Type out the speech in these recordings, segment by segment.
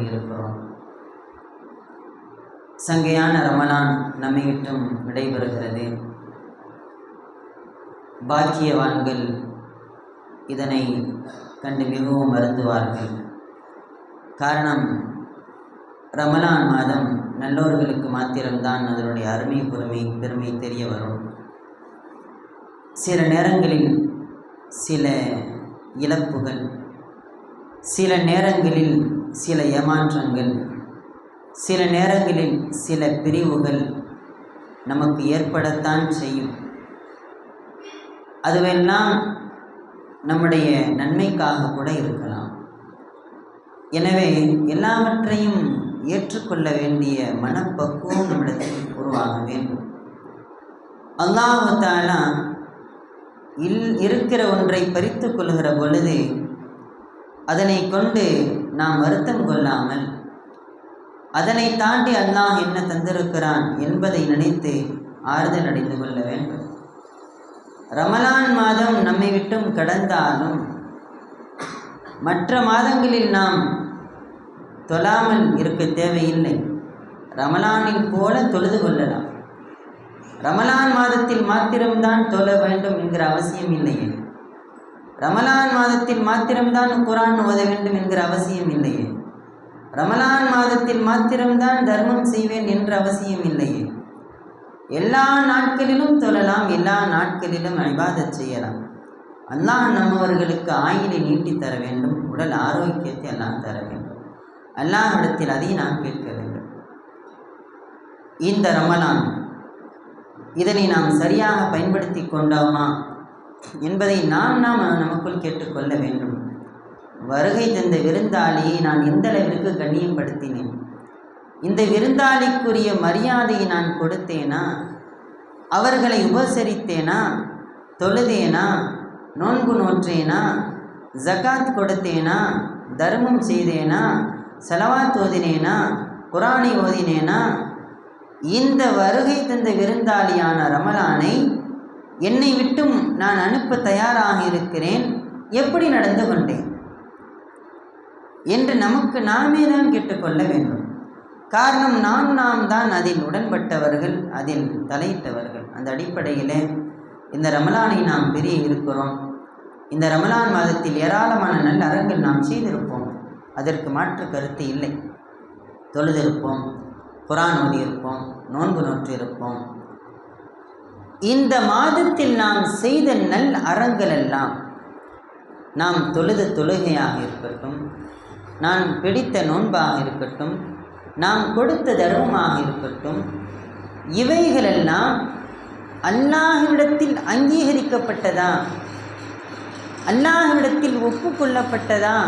கொண்டிருக்கிறோம் சங்கையான ரமலான் நம்மையிட்டும் விடைபெறுகிறது. பாக்கியவான்கள் இதனை கண்டு மிகவும் வருந்துவார்கள். காரணம் ரமலான் மாதம் நல்லோர்களுக்கு மாத்திரம்தான் அதனுடைய அருமை பொறுமை பெருமை தெரிய வரும். சில நேரங்களில் சில இழப்புகள் சில நேரங்களில் சில ஏமாற்றங்கள் சில நேரங்களில் சில பிரிவுகள் நமக்கு ஏற்படத்தான் செய்யும். அதுவெல்லாம் நம்முடைய நன்மைக்காக கூட இருக்கலாம். எனவே எல்லாவற்றையும் ஏற்றுக்கொள்ள வேண்டிய மனப்பக்குவம் நம்மிடத்தில் உருவாக வேண்டும். அல்லாஹாலா இல் இருக்கிற ஒன்றை பறித்து கொள்கிற பொழுது அதனை கொண்டு நாம் வருத்தம் கொள்ளாமல் அதனை தாண்டி அல்லாஹ் என்ன தந்திருக்கிறான் என்பதை நினைத்து ஆறுதல் அடைந்து கொள்ள வேண்டும். ரமலான் மாதம் நம்மை விட்டும் கடந்தாலும் மற்ற மாதங்களில் நாம் தொழாமல் இருக்க தேவையில்லை. ரமலானில் போல தொழுது கொள்ளலாம். ரமலான் மாதத்தில் மாத்திரம்தான் தொழ வேண்டும் என்கிற அவசியம் இல்லையே. ரமலான் மாதத்தில் மாத்திரம்தான் குரான் ஓத வேண்டும் என்கிற அவசியம் இல்லையே. ரமலான் மாதத்தில் மாத்திரம்தான் தர்மம் செய்வேன் என்ற அவசியம் இல்லையே. எல்லா நாட்களிலும் தொழலாம் எல்லா நாட்களிலும் ஐபாதத் செய்யலாம். அல்லாஹ் நம்மவர்களுக்கு ஆயிலை நீட்டி தர வேண்டும் உடல் ஆரோக்கியத்தை எல்லாம் தர வேண்டும். அல்லாஹ் இடத்தில் அதை நாம் கேட்க வேண்டும். இந்த ரமலான் இதனை நாம் சரியாக பயன்படுத்தி கொண்டோமா? என்பதை நாம் நாம் நமக்குள் கேட்டுக்கொள்ள வேண்டும். வருகை தந்த விருந்தாளியை நான் எந்த அளவிற்கு கண்ணியப்படுத்தினேன்? இந்த விருந்தாளிக்குரிய மரியாதையை நான் கொடுத்தேனா? அவர்களை உபசரித்தேனா? தொழுதேனா? நோன்பு நோற்றேனா? ஜகாத் கொடுத்தேனா? தர்மம் செய்தேனா? செலவாத் ஓதினேனா? குரானை ஓதினேனா? இந்த வருகை தந்த விருந்தாளியான ரமலானை என்னை விட்டும் நான் அனுப்ப தயாராக இருக்கிறேன். எப்படி நடந்து கொண்டேன்? என்று நமக்கு நாமே தான் கேட்டுக்கொள்ள வேண்டும். காரணம் நாம் நாம் தான் அதில் உடன்பட்டவர்கள் அதில் தலையிட்டவர்கள். அந்த அடிப்படையிலே இந்த ரமலானை நாம் பெரிய இருக்கிறோம். இந்த ரமலான் மாதத்தில் ஏராளமான நல்ல அறங்கள் நாம் செய்திருப்போம். அதற்கு மாற்று கருத்து இல்லை. தொழுதிருப்போம் குரான் ஓதியிருப்போம் நோன்பு நோற்றிருப்போம். இந்த மாதத்தில் நாம் செய்த நல் அறங்கள் எல்லாம் நாம் தொழுத தொழுகையாக இருக்கட்டும் நான் பிடித்த நோன்பாக இருக்கட்டும் நாம் கொடுத்த தர்மமாக இருக்கட்டும் இவைகளெல்லாம் அல்லாஹ்விடத்தில் அங்கீகரிக்கப்பட்டதா? அல்லாஹ்விடத்தில் ஒப்புக்கொள்ளப்பட்டதா?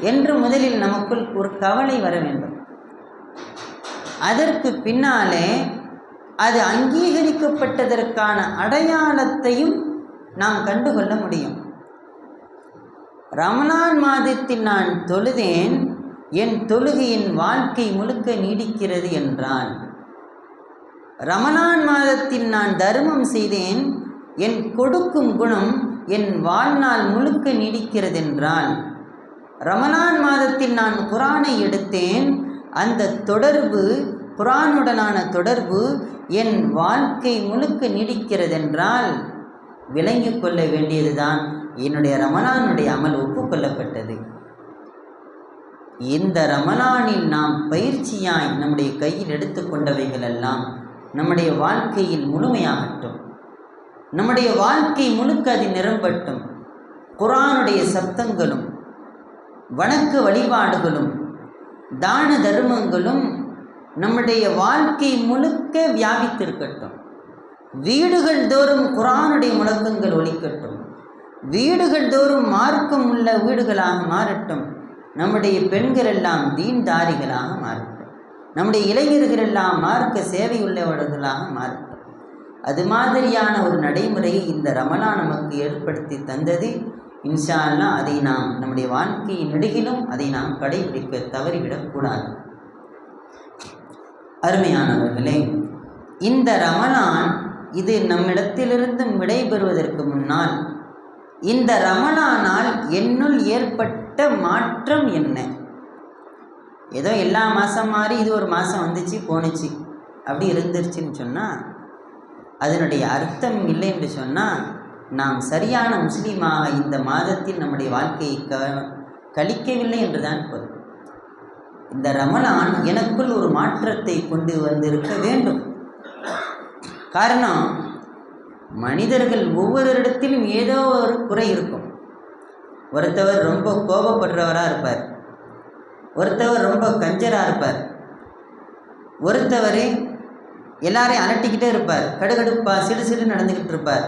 என்று முதலில் நமக்குள் ஒரு கவலை வர வேண்டும். அதற்கு பின்னாலே அது அங்கீகரிக்கப்பட்டதற்கான அடையாளத்தையும் நாம் கண்டுகொள்ள முடியும். ரமணான் மாதத்தில் நான் தொழுதேன் என் தொழுகையின் வாழ்க்கை முழுக்க நீடிக்கிறது என்றால் ரமணான் மாதத்தில் நான் தர்மம் செய்தேன் என் கொடுக்கும் குணம் என் வாழ்நாள் முழுக்க நீடிக்கிறது என்றான் ரமணான் மாதத்தில் நான் குரானை எடுத்தேன் அந்த தொடர்பு குரானுடனான தொடர்பு என் வாழ்க்கை முழுக்க நீடிக்கிறதென்றால் விளங்கிக் கொள்ள வேண்டியதுதான். என்னுடைய ரமலானுடைய அமல் ஒப்புக்கொள்ளப்பட்டது. இந்த ரமலானில் நாம் பயிற்சியாய் நம்முடைய கையில் எடுத்துக்கொண்டவைகள் எல்லாம் நம்முடைய வாழ்க்கையில் முழுமையாகட்டும் நம்முடைய வாழ்க்கை முழுக்க அது நிரம்பட்டும் குரானுடைய சப்தங்களும் வணக்க வழிபாடுகளும் தான தர்மங்களும் நம்முடைய வாழ்க்கை முழுக்க வியாபித்திருக்கட்டும். வீடுகள் தோறும் குரானுடைய முழக்கங்கள் ஒழிக்கட்டும் வீடுகள் தோறும் மார்க்கம் உள்ள வீடுகளாக மாறட்டும். நம்முடைய பெண்கள் எல்லாம் தீன்தாரிகளாக மாறட்டும். நம்முடைய இளைஞர்கள் எல்லாம் மார்க்க சேவையுள்ளவர்களாக மாறட்டும். அது மாதிரியான ஒரு நடைமுறையை இந்த ரமலா நமக்கு ஏற்படுத்தி தந்தது. இன்ஷா அல்லா அதை நாம் நம்முடைய வாழ்க்கையின் நெடுகிலும் அதை நாம் கடைபிடிக்க தவறிவிடக்கூடாது அருமையானவர்களே இந்த ரமலான் இது நம்மிடத்திலிருந்து விடைபெறுவதற்கு முன்னால் இந்த ரமலானால் என்னுள் ஏற்பட்ட மாற்றம் என்ன? ஏதோ எல்லா மாதம் மாதிரி இது ஒரு மாதம் வந்துச்சு போணுச்சு அப்படி இருந்துருச்சுன்னு சொன்னால் அதனுடைய அர்த்தம் இல்லை என்று சொன்னால் நாம் சரியான முஸ்லீமாக இந்த மாதத்தில் நம்முடைய வாழ்க்கையை க கழிக்கவில்லை என்றுதான் பொருள். இந்த ரமலான் எனக்குள் ஒரு மாற்றத்தை கொண்டு வந்திருக்க வேண்டும். காரணம் மனிதர்கள் ஒவ்வொரு இடத்திலும் ஏதோ ஒரு குறை இருக்கும். ஒருத்தவர் ரொம்ப கோபப்படுறவராக இருப்பார். ஒருத்தவர் ரொம்ப கஞ்சராக இருப்பார். ஒருத்தவர் எல்லாரையும் அலட்டிக்கிட்டே இருப்பார். கடுகடுப்பா சிறு சிறு நடந்துக்கிட்டு இருப்பார்.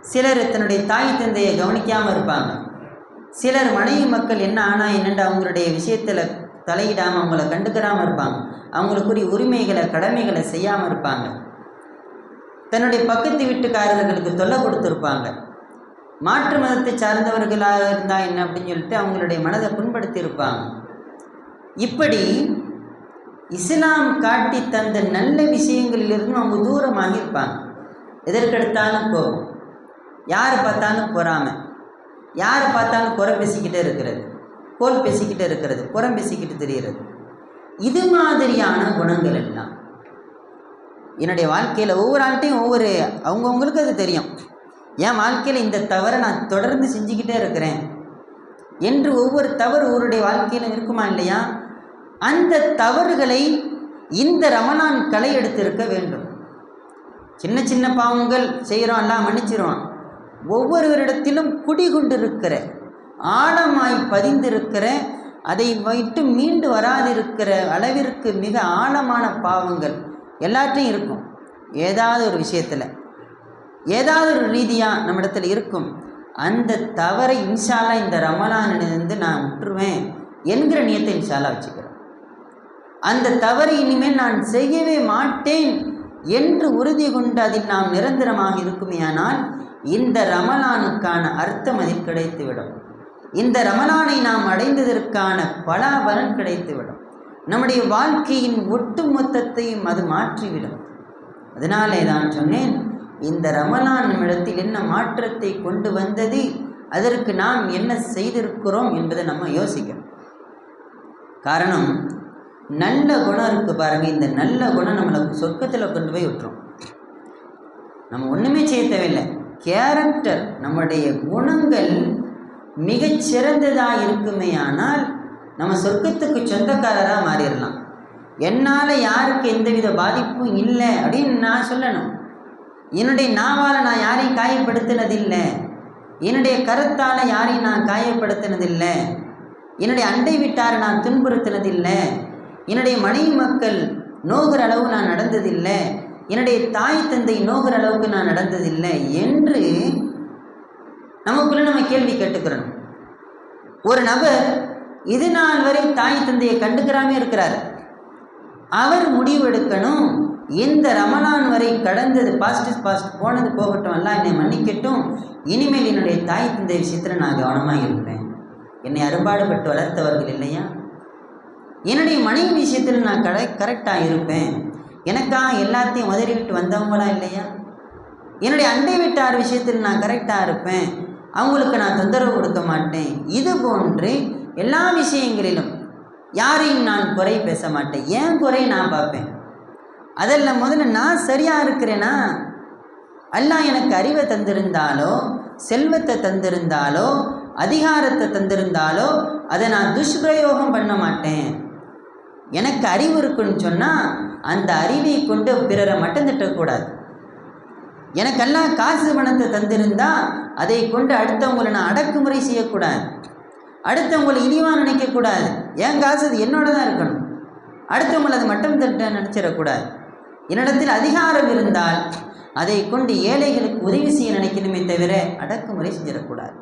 சிலர் தன்னுடைய தாய் தந்தையை கவனிக்காமல் இருப்பாங்க. சிலர் மனைவி மக்கள் என்ன ஆனா என்னென்று அவங்களுடைய விஷயத்தில் தலையிடாமல் அவங்கள கண்டுக்கிறாமல் இருப்பாங்க. அவங்களுக்குரிய உரிமைகளை கடமைகளை செய்யாமல் இருப்பாங்க. தன்னுடைய பக்கத்து வீட்டுக்காரர்களுக்கு தொல்லை கொடுத்துருப்பாங்க. மாற்று மதத்தை சார்ந்தவர்களாக இருந்தால் என்ன அப்படின்னு சொல்லிட்டு அவங்களுடைய மனதை புண்படுத்தியிருப்பாங்க. இப்படி இஸ்லாம் காட்டி தந்த நல்ல விஷயங்களிலிருந்து அவங்க தூரமாக இருப்பாங்க எதற்கெடுத்தாலும் கோபம். யாரை பார்த்தாலும் பொறாமல் யாரை பார்த்தாலும் குறை பேசிக்கிட்டே இருக்கிறது. கோல் பேசிக்கிட்டு இருக்கிறது புறம் பேசிக்கிட்டு தெரிகிறது. இது மாதிரியான குணங்கள் எல்லாம். என்னுடைய வாழ்க்கையில் ஒவ்வொரு ஆள்கிட்டையும் ஒவ்வொரு அவங்கவுங்களுக்கு அது தெரியும். என் வாழ்க்கையில் இந்த தவறை நான் தொடர்ந்து செஞ்சுக்கிட்டே இருக்கிறேன். என்று ஒவ்வொரு தவறு ஒருடைய வாழ்க்கையில் இருக்குமா இல்லையா? அந்த தவறுகளை இந்த ரமணான் களை எடுத்திருக்க வேண்டும். சின்ன சின்ன பாவங்கள் செய்கிறோம் எல்லாம் மன்னிச்சிருவான். ஒவ்வொருவரிடத்திலும் குடிகொண்டிருக்கிற ஆழமாய் பதிந்திருக்கிற அதை வைத்து மீண்டு வராதிருக்கிற அளவிற்கு மிக ஆழமான பாவங்கள் எல்லாத்தையும் இருக்கும். ஏதாவது ஒரு விஷயத்தில் ஏதாவது ஒரு ரீதியாக நம்மிடத்தில் இருக்கும். அந்த தவறை இன்ஷால்லா இந்த ரமலானிலிருந்து நான் விட்டுருவேன் என்கிற நியத்தை இன்ஷால்லா வச்சுக்கிறேன். அந்த தவறை இனிமேல் நான் செய்யவே மாட்டேன் என்று உறுதி கொண்டு அதில் நாம் நிரந்தரமாக இருக்குமேயானால் இந்த ரமலானுக்கான அர்த்தம் அதில் கிடைத்துவிடும். இந்த ரமலானை நாம் அடைந்ததற்கான பலாபலன் கிடைத்துவிடும். நம்முடைய வாழ்க்கையின் ஒட்டு மொத்தத்தையும் அது மாற்றிவிடும். அதனாலே தான் சொன்னேன் இந்த ரமலான் நம்மிடத்தில் என்ன மாற்றத்தை கொண்டு வந்தது அதற்கு நாம் என்ன செய்திருக்கிறோம் என்பதை நம்ம யோசிக்கணும். காரணம் நல்ல குணம் இருக்குது பாருங்கள் இந்த நல்ல குணம் நம்மளை சொர்க்கத்தில் கொண்டு போய் விட்டுரும். நம்ம ஒன்றுமே செய்ய தேவையில்லை. கேரக்டர் நம்முடைய குணங்கள் மிகச் சிறந்ததாக இருக்குமே ஆனால் நம்ம சொர்க்கத்துக்கு சொந்தக்காரராக மாறிடலாம். என்னால் யாருக்கு எந்தவித பாதிப்பும் இல்லை அப்படின்னு நான் சொல்லணும். என்னுடைய நாவால் நான் யாரையும் காயப்படுத்தினதில்லை. என்னுடைய கருத்தால் யாரையும் நான் காயப்படுத்தினதில்லை. என்னுடைய அண்டை வீட்டாரை நான் துன்புறுத்தினதில்லை. என்னுடைய மனைவி மக்கள் நோகிற அளவு நான் நடந்ததில்லை. என்னுடைய தாய் தந்தை நோகிற அளவுக்கு நான் நடந்ததில்லை என்று நமக்குள்ள நம்ம கேள்வி கேட்டுக்கிறோம் ஒரு நபர் இது நாள் வரை தாய் தந்தையை கண்டுக்கிறாமே இருக்கிறார். அவர் முடிவெடுக்கணும் இந்த ரமலான் வரை கடந்தது பாஸ்ட் இஸ் பாஸ்ட் போனது போகட்டும் எல்லாம் என்னை மன்னிக்கட்டும். இனிமேல் என்னுடைய தாய் தந்தை விஷயத்தில் நான் கவனமாக இருப்பேன். என்னை அரும்பாடுபட்டு வளர்த்தவர்கள் இல்லையா? என்னுடைய மனைவி விஷயத்தில் நான் கரெ கரெக்டாக இருப்பேன். எனக்காக எல்லாத்தையும் உதறிவிட்டு வந்தவங்களா இல்லையா? என்னுடைய அண்டை வீட்டார் விஷயத்தில் நான் கரெக்டாக இருப்பேன். அவங்களுக்கு நான் தொந்தரவு கொடுக்க மாட்டேன். இது போன்று எல்லா விஷயங்களிலும் யாரையும் நான் குறை பேச மாட்டேன். ஏன் குறை நான் பார்ப்பேன்? அதில் முதல்ல நான் சரியாக இருக்கிறேனா? அல்லாஹ் எனக்கு அறிவை தந்திருந்தாலோ செல்வத்தை தந்திருந்தாலோ அதிகாரத்தை தந்திருந்தாலோ அதை நான் துஷ்பிரயோகம் பண்ண மாட்டேன். எனக்கு அறிவு இருக்குன்னு சொன்னால் அந்த அறிவை கொண்டு பிறரை மட்டும் திட்டக்கூடாது. எனக்கெல்லாம் காசு பணத்தை தந்திருந்தா அதை கொண்டு அடுத்தவங்களை நான் அடக்குமுறை செய்யக்கூடாது. அடுத்தவங்களை இழிவாக நினைக்கக்கூடாது. என் காசு அது என்னோட தான் இருக்கணும். அடுத்தவங்களை அது மட்டம் தட்ட நினச்சிடக்கூடாது. என்னிடத்தில் அதிகாரம் இருந்தால் அதை கொண்டு ஏழைகளுக்கு உதவி செய்ய நினைக்கணுமே தவிர அடக்குமுறை செஞ்சிடக்கூடாது.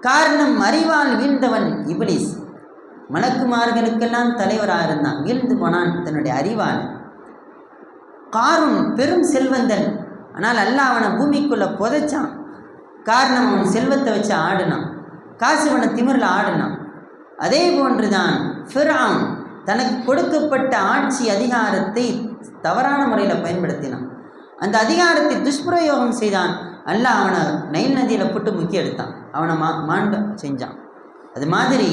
காரணம் அறிவால் வீழ்ந்தவன் இபிலிஸ். மலக்குமார்களுக்கெல்லாம் தலைவராக இருந்தான். வீழ்ந்து போனான் தன்னுடைய அறிவால். காரும் பெரும் செல்வந்தன். ஆனால் அல்லாஹ் அவனை பூமிக்குள்ளே புதைச்சான். காரணம் அவன் செல்வத்தை வச்சு ஆடினான். காசு அவனை திமிரில் ஆடினான். அதே போன்று தான் ஃபிரான் தனக்கு கொடுக்கப்பட்ட ஆட்சி அதிகாரத்தை தவறான முறையில் பயன்படுத்தினான். அந்த அதிகாரத்தை துஷ்பிரயோகம் செய்தான். அல்லாஹ் அவனை நைல் நதியில் போட்டு முக்கிய எடுத்தான். அவனை மா மாண்ட செஞ்சான். அது மாதிரி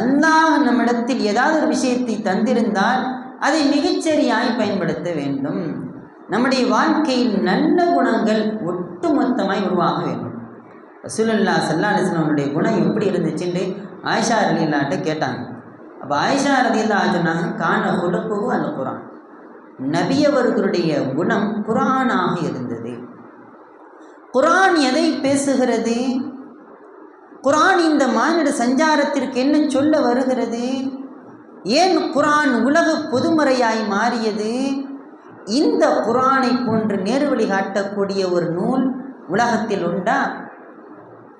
அல்லாஹ் நம்மிடத்தில் ஏதாவது ஒரு விஷயத்தை தந்திருந்தால் அதை மிகச்சரியாய் பயன்படுத்த வேண்டும். நம்முடைய வாழ்க்கையில் நல்ல குணங்கள் ஒட்டுமொத்தமாய் உருவாக வேண்டும். ரசூலுல்லா சல்லா அலிஸ்லாமுடைய குணம் எப்படி இருந்துச்சுன்னு ஆயிஷா ரலில்லாட்ட கேட்டாங்க. அப்போ ஆயிஷா ரலில்லா சொன்னாங்க காண குலப்புகு அந்த குரான். நபியவர்களுடைய குணம் குரானாக இருந்தது. குரான் எதை பேசுகிறது? குரான் இந்த மானிட சஞ்சாரத்திற்கு என்ன சொல்ல வருகிறது? ஏன் குரான் உலக பொதுமறையாய் மாறியது? இந்த குரானை போன்று நேர்வழி காட்டக்கூடிய ஒரு நூல் உலகத்தில் உண்டா?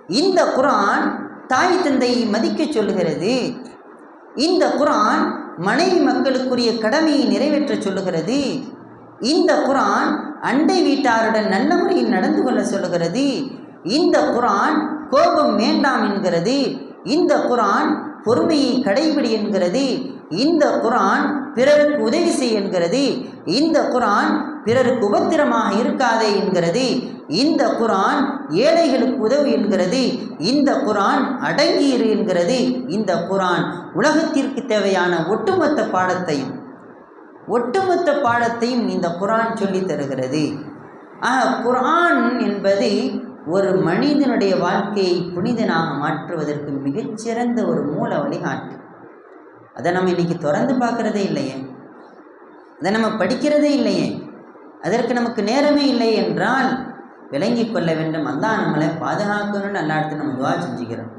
இந்த குரான் தாய் தந்தையை மதிக்க சொல்லுகிறது. இந்த குரான் மனைவி மக்களுக்குரிய கடமையை நிறைவேற்ற சொல்லுகிறது. இந்த குரான் அண்டை வீட்டாருடன் நல்ல முறையில் நடந்து கொள்ள சொல்லுகிறது. இந்த குரான் கோபம் வேண்டாம் என்கிறது. இந்த குரான் பொறுமையை கடைபிடி என்கிறது. இந்த குரான் பிறருக்கு உதவி செய் என்கிறது. இந்த குரான் பிறருக்கு உபத்திரமாக இருக்காதே என்கிறது. இந்த குரான் ஏழைகளுக்கு உதவு என்கிறது. இந்த குரான் அடங்கியிரு என்கிறது. இந்த குரான் உலகத்திற்கு தேவையான ஒட்டுமொத்த பாடத்தையும் ஒட்டுமொத்த பாடத்தையும் இந்த குரான் சொல்லி தருகிறது. ஆக குரான் என்பது ஒரு மனிதனுடைய வாழ்க்கையை புனிதனாக மாற்றுவதற்கு மிகச்சிறந்த ஒரு மூல வழிகாட்டு. அதை நம்ம இன்றைக்கி திறந்து பார்க்குறதே இல்லையே? அதை நம்ம படிக்கிறதே இல்லையே? அதற்கு நமக்கு நேரமே இல்லை என்றால் விளங்கி கொள்ள வேண்டும். அதான் நம்மளை பாதுகாக்கணும்னு எல்லா இடத்துல நம்ம துவா செஞ்சுக்கிறோம்.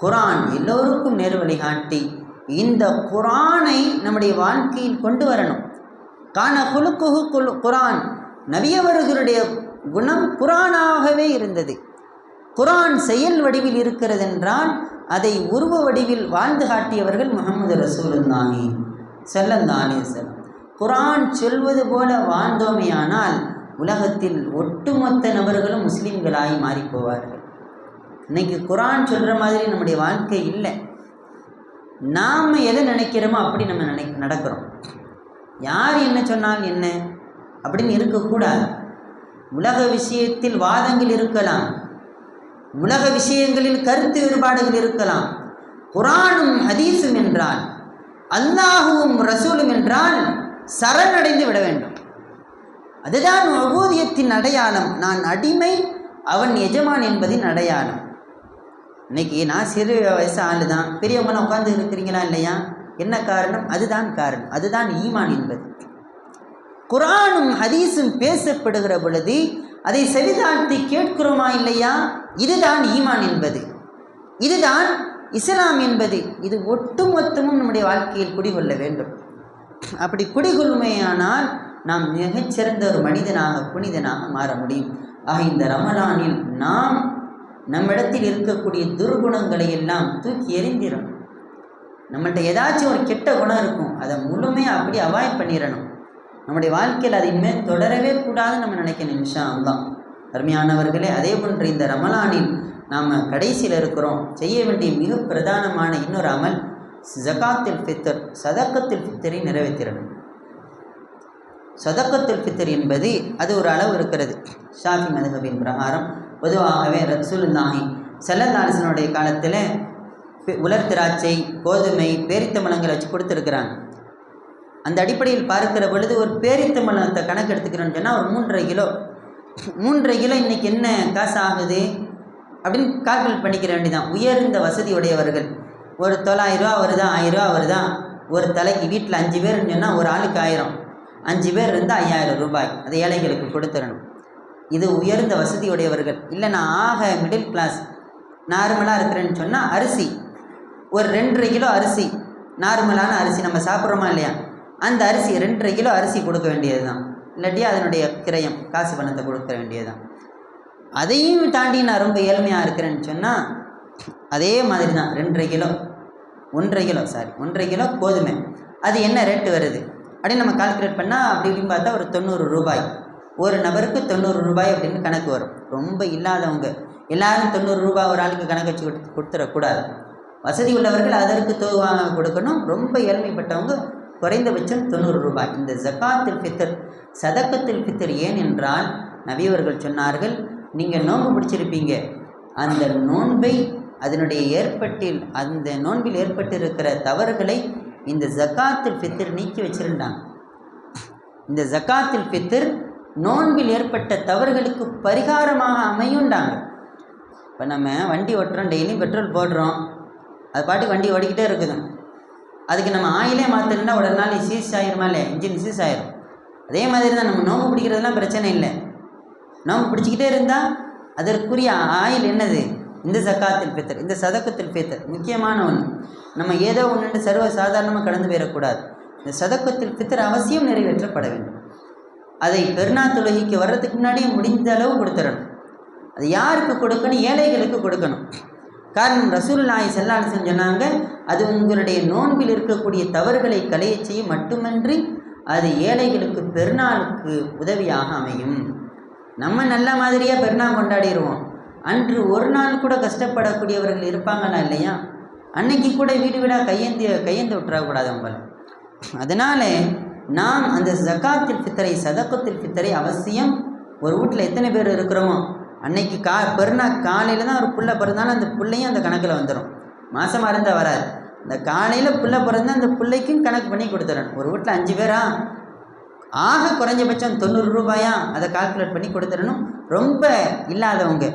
குரான் எல்லோருக்கும் நேர் வழிகாட்டி இந்த குரானை நம்முடைய வாழ்க்கையில் கொண்டு வரணும். காண குலுக்குஹு குலு குரான் நவியவர்களுடைய குணம் குரானாகவே இருந்தது. குரான் செயல் வடிவில் இருக்கிறது என்றால் அதை உருவ வடிவில் வாழ்ந்து காட்டியவர்கள் முகமது ரசூலுல்லாஹி செல்லந்தானே செல்லம் குரான் சொல்வது போல வாழ்ந்தோமேயானால் உலகத்தில் ஒட்டுமொத்த நபர்களும் முஸ்லீம்களாகி மாறிப்போவார்கள். இன்னைக்கு குரான் சொல்கிற மாதிரி நம்முடைய வாழ்க்கை இல்லை. நாம் எதை நினைக்கிறோமோ அப்படி நம்ம நினை நடக்கிறோம். யார் என்ன சொன்னால் என்ன? அப்படின்னு இருக்கக்கூடாது. உலக விஷயத்தில் வாதங்கள் இருக்கலாம். உலக விஷயங்களில் கருத்து வேறுபாடுகள் இருக்கலாம். குரானும் ஹதீஸும் என்றால் அல்லாஹுவும் ரசூலும் என்றால் சரணடைந்து விட வேண்டும். அதுதான் உபூதியத்தின் அடையாளம். நான் அடிமை அவன் எஜமான் என்பதின் அடையாளம். இன்னைக்கு நான் சிறு வயசு ஆளு தான் பெரியவங்களாம் உட்கார்ந்து இருக்கிறீங்களா இல்லையா? என்ன காரணம்? அதுதான் காரணம். அதுதான் ஈமான் என்பது. குரானும் ஹதீஸும் பேசப்படுகிற பொழுது அதை செவிதாழ்த்தி கேட்கிறோமா இல்லையா? இதுதான் ஈமான் என்பது. இதுதான் இஸ்லாம் என்பது. இது ஒட்டுமொத்தமும் நம்முடைய வாழ்க்கையில் குடிகொள்ள வேண்டும். அப்படி குடிகொள்மையானால் நாம் மிகச்சிறந்த ஒரு மனிதனாக புனிதனாக மாற முடியும். ஆக இந்த ரமலானில் நாம் நம்மிடத்தில் இருக்கக்கூடிய துர்குணங்களை எல்லாம் தூக்கி எறிந்திடணும் நம்மள்கிட்ட ஏதாச்சும் ஒரு கெட்ட குணம் இருக்கும் அதை முழுமையாக அப்படி அவாய்ட் பண்ணிடணும் நம்முடைய வாழ்க்கையில் அது இனிமேல் தொடரவே கூடாதுன்னு நம்ம நினைக்க நிமிஷம் அதுதான் அருமையானவர்களே அதே போன்று இந்த ரமலானில் நாம் கடைசியில் இருக்கிறோம். செய்ய வேண்டிய மிக பிரதானமான இன்னொரு அமல் ஜகாத்தில் ஃபித்தர் சதக்கத்தில் ஃபித்தரை நிறைவேற்றிடணும். சதக்கத்துல் ஃபித்தர் என்பது அது ஒரு அளவு இருக்கிறது. ஷாஃபி மதுகபின் பிரகாரம். பொதுவாகவே ரசூலுல்லாஹி செல்லதாரசனுடைய காலத்தில் உலர் திராட்சை கோதுமை பேரித்த மலங்களை வச்சு கொடுத்துருக்குறாங்க. அந்த அடிப்படையில் பார்க்கிற பொழுது ஒரு பேரித்தம்பழத்தை கணக்கு எடுத்துக்கிறோன்னு சொன்னால் ஒரு மூன்றரை கிலோ. மூன்றரை கிலோ இன்றைக்கி என்ன காசு ஆகுது அப்படின்னு கால்குலேட் பண்ணிக்கிற வேண்டிதான். உயர்ந்த வசதி உடையவர்கள் ஒரு தொள்ளாயிரரூவா வருதா ஆயிரம் ரூபா வருதா ஒரு தலைக்கு வீட்டில் அஞ்சு பேர்னு சொன்னால் ஒரு ஆளுக்கு ஆயிரம். அஞ்சு பேர் இருந்தால் ஐயாயிரம் ரூபாய். அதை ஏழைகளுக்கு கொடுத்துடணும். இது உயர்ந்த வசதி உடையவர்கள் இல்லை நான் ஆக மிடில் கிளாஸ் நார்மலாக இருக்கிறேன்னு சொன்னால் அரிசி. ஒரு ரெண்டரை கிலோ அரிசி. நார்மலான அரிசி நம்ம சாப்பிட்றோமா இல்லையா? அந்த அரிசி ரெண்டரை கிலோ அரிசி கொடுக்க வேண்டியது தான் இல்லாட்டி அதனுடைய கிரயம் காசு பணத்தை கொடுக்க வேண்டியது தான் அதையும் தாண்டி நான் ரொம்ப ஏழ்மையாக இருக்கிறேன்னு சொன்னால் அதே மாதிரி தான் ரெண்டரை கிலோ ஒன்றரை கிலோ சாரி ஒன்றரை கிலோ கோதுமை. அது என்ன ரேட்டு வருது? அப்படின்னு நம்ம கால்குலேட் பண்ணால் அப்படி இப்படின்னு பார்த்தா ஒரு தொண்ணூறு ரூபாய். ஒரு நபருக்கு தொண்ணூறு ரூபாய் அப்படின்னு கணக்கு வரும். ரொம்ப இல்லாதவங்க. எல்லாரும் தொண்ணூறு ரூபாய் ஒரு ஆளுக்கு கணக்கு வச்சு கொடுத்து கொடுத்துடக்கூடாது வசதி உள்ளவர்கள் அதற்கு தொகுவாக கொடுக்கணும். ரொம்ப ஏழ்மைப்பட்டவங்க குறைந்தபட்சம் தொண்ணூறு ரூபாய். இந்த ஜக்காத்தில் ஃபித்தர் சதக்கத்தில் ஃபித்தர் ஏன் என்றால் நபியவர்கள் சொன்னார்கள் நீங்கள் நோன்பு பிடிச்சிருப்பீங்க அந்த நோன்பை அதனுடைய ஏற்பட்டில் அந்த நோன்பில் ஏற்பட்டிருக்கிற தவறுகளை இந்த ஜக்காத்தில் ஃபித்தர் நீக்கி வச்சிருந்தாங்க இந்த ஜக்காத்தில் ஃபித்தர் நோன்பில் ஏற்பட்ட தவறுகளுக்கு பரிகாரமாக அமையுண்டாங்க. இப்போ நம்ம வண்டி ஓட்டுறோம் டெய்லியும் பெட்ரோல் போடுறோம். அது பாட்டுக்கு வண்டி ஓடிக்கிட்டே இருக்குது அதுக்கு நம்ம ஆயிலே மாற்றணுன்னா ஒரு நாள் சீஸ் ஆயிருமா இல்லை இன்ஜின் சீஸ் ஆயிரும். அதே மாதிரி தான் நம்ம நோம்பு பிடிக்கிறதுலாம் பிரச்சனை இல்லை. நோம்பு பிடிச்சிக்கிட்டே இருந்தால் அதற்குரிய ஆயில் என்னது? இந்த சக்காத்தில் பித்தர் இந்த சதக்கத்தில் பித்தர் முக்கியமான ஒன்று நம்ம ஏதோ ஒன்று சர்வ சாதாரணமாக கடந்து போயிடக்கூடாது. இந்த சதக்கத்தில் பித்தர் அவசியம் நிறைவேற்றப்பட வேண்டும். அதை பெருநா தொழுகைக்கு வர்றதுக்கு முன்னாடியே முடிந்த அளவு கொடுத்துடணும். அது யாருக்கு கொடுக்கணும்? ஏழைகளுக்கு கொடுக்கணும். காரணம் ரசூலுல்லாஹி ஸல்லல்லாஹு அலைஹி சொன்னாங்க அது உங்களுடைய நோன்பில் இருக்கக்கூடிய தவறுகளை களையச் செய்யும் மட்டுமன்றி அது ஏழைகளுக்கு பெருநாளுக்கு உதவியாக அமையும். நம்ம நல்ல மாதிரியாக பெருநாள் கொண்டாடிடுவோம் அன்று ஒரு நாள் கூட கஷ்டப்படக்கூடியவர்கள் இருப்பாங்களா இல்லையா? அன்னைக்கு கூட வீடு வீடாக கையேந்தி கையேந்து விட்டுறக்கூடாது அவங்கள அதனால நாம் அந்த ஜக்காத்தில் ஃபித்தரை சதக்கத்தில் ஃபித்தரை அவசியம். ஒரு வீட்டில் எத்தனை பேர் இருக்கிறோமோ அன்னைக்கு கா பெருநாள் காலையில் தான் ஒரு பிள்ளை பிறந்தாலும் அந்த பிள்ளையும் அந்த கணக்கில் வந்துடும் மாதமாக இருந்தால் வராது. இந்த காலையில் புள்ள பிறந்தால் அந்த பிள்ளைக்கும் கணக்கு பண்ணி கொடுத்துடணும் ஒரு வீட்டில் அஞ்சு பேரா? ஆக குறைஞ்சபட்சம் தொண்ணூறு ரூபாயா? அதை கால்குலேட் பண்ணி கொடுத்துடணும் ரொம்ப இல்லாதவங்க.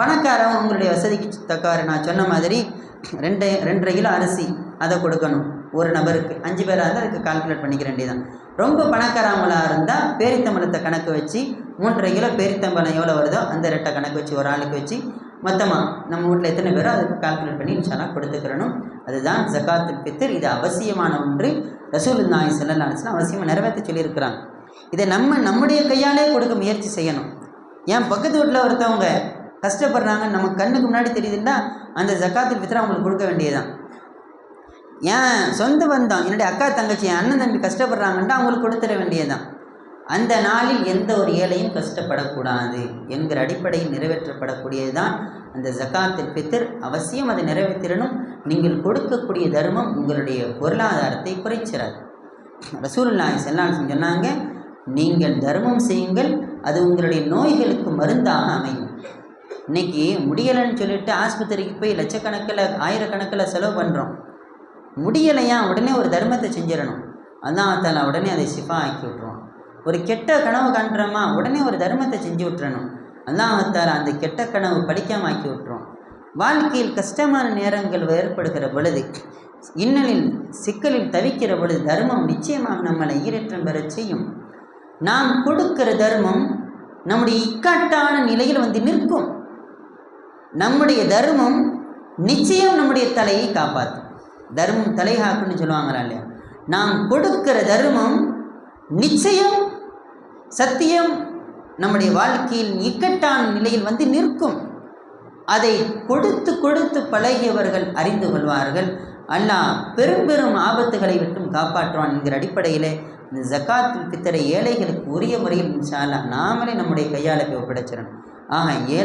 பணக்காரவங்க உங்களுடைய வசதிக்கு தக்கவாறு. நான் சொன்ன மாதிரி ரெண்டு ரெண்டரை கிலோ அரிசி அதை கொடுக்கணும். ஒரு நபருக்கு. அஞ்சு பேராக இருந்தால் அதுக்கு கால்குலேட் பண்ணிக்க வேண்டியதான் ரொம்ப பணக்காரவங்களாக இருந்தால் பேரித்தம்பளத்தை கணக்கு வச்சு மூன்றரை கிலோ பேரித்தம்பளம் எவ்வளோ வருதோ அந்த ரெட்டை கணக்கு வச்சு ஒரு ஆளுக்கு வச்சு மொத்தமாக நம்ம வீட்டில் எத்தனை பேரோ அதுக்கு கால்குலேட் பண்ணி இன்ஷால்லா கொடுத்துக்கிறணும். அதுதான் ஜக்காத்து பித்தர் இது அவசியமான ஒன்று. ரசூல் நாய் செல்லலான்னு அவசியமாக நிறைவேற்ற சொல்லியிருக்கிறாங்க. இதை நம்ம நம்முடைய கையாலே கொடுக்க முயற்சி செய்யணும். ஏன் பக்கத்து வீட்டில் ஒருத்தவங்க கஷ்டப்படுறாங்க நம்ம கண்ணுக்கு முன்னாடி தெரியுதுன்னா அந்த ஜக்காத்து பித்தரை அவங்களுக்கு கொடுக்க வேண்டியதுதான். ஏன் சொந்த பந்தம்? என்னுடைய அக்கா தங்கச்சி என் அண்ணன் தம்பி கஷ்டப்படுறாங்கன்ட்டு அவங்களுக்கு கொடுத்துட வேண்டியதுதான். அந்த நாளில் எந்த ஒரு ஏழையும் கஷ்டப்படக்கூடாது என்கிற அடிப்படையில் நிறைவேற்றப்படக்கூடியது தான் அந்த ஜக்காத்தில் பித்தர் அவசியம் அதை நிறைவேற்றிடணும். நீங்கள் கொடுக்கக்கூடிய தர்மம் உங்களுடைய பொருளாதாரத்தை குறைச்சிடாது ரசூல்லாய் செல்லான் சொன்னாங்க நீங்கள் தர்மம் செய்யுங்கள் அது உங்களுடைய நோய்களுக்கு மருந்தாக அமையும். இன்னைக்கு முடியலைன்னு சொல்லிட்டு ஆஸ்பத்திரிக்கு போய் லட்சக்கணக்கில் ஆயிரக்கணக்கில் செலவு பண்ணுறோம் முடியலையா? உடனே ஒரு தர்மத்தை செஞ்சிடணும். அதான் உடனே அதை சிஃபா ஆக்கி விட்ருவோம் ஒரு கெட்ட கனவு காண்றோமா? உடனே ஒரு தர்மத்தை செஞ்சு விட்டுறணும். அல்லாஹால அந்த கெட்ட கனவு படிக்காம ஆக்கி விட்டுரும் வாழ்க்கையில் கஷ்டமான நேரங்கள் ஏற்படுகிற பொழுது இன்னலில் சிக்கலில் தவிக்கிற பொழுது தர்மம் நிச்சயமாக நம்மளை ஈரேற்றம் பெறச் செய்யும். நாம் கொடுக்கிற தர்மம் நம்முடைய இக்காட்டான நிலையில் வந்து நிற்கும். நம்முடைய தர்மம் நிச்சயம் நம்முடைய தலையை காப்பாற்றும். தர்மம் தலைகாக்குன்னு சொல்லுவாங்களா இல்லையா? நாம் கொடுக்கிற தர்மம் நிச்சயம் சத்தியம் நம்முடைய வாழ்க்கையில் இக்கட்டான நிலையில் வந்து நிற்கும். அதை கொடுத்து கொடுத்து பழகியவர்கள் அறிந்து கொள்வார்கள். அல்லாஹ் பெரும் பெரும் ஆபத்துகளை விட்டும் காப்பாற்றுவான் என்கிற அடிப்படையிலே இந்த ஜக்காத் பித்தரை ஏழைகளுக்கு உரிய முறையில் இன்ஷால்லா நாமளே நம்முடைய கையால் ஒப்படைச்சிடணும். ஆக ஏழை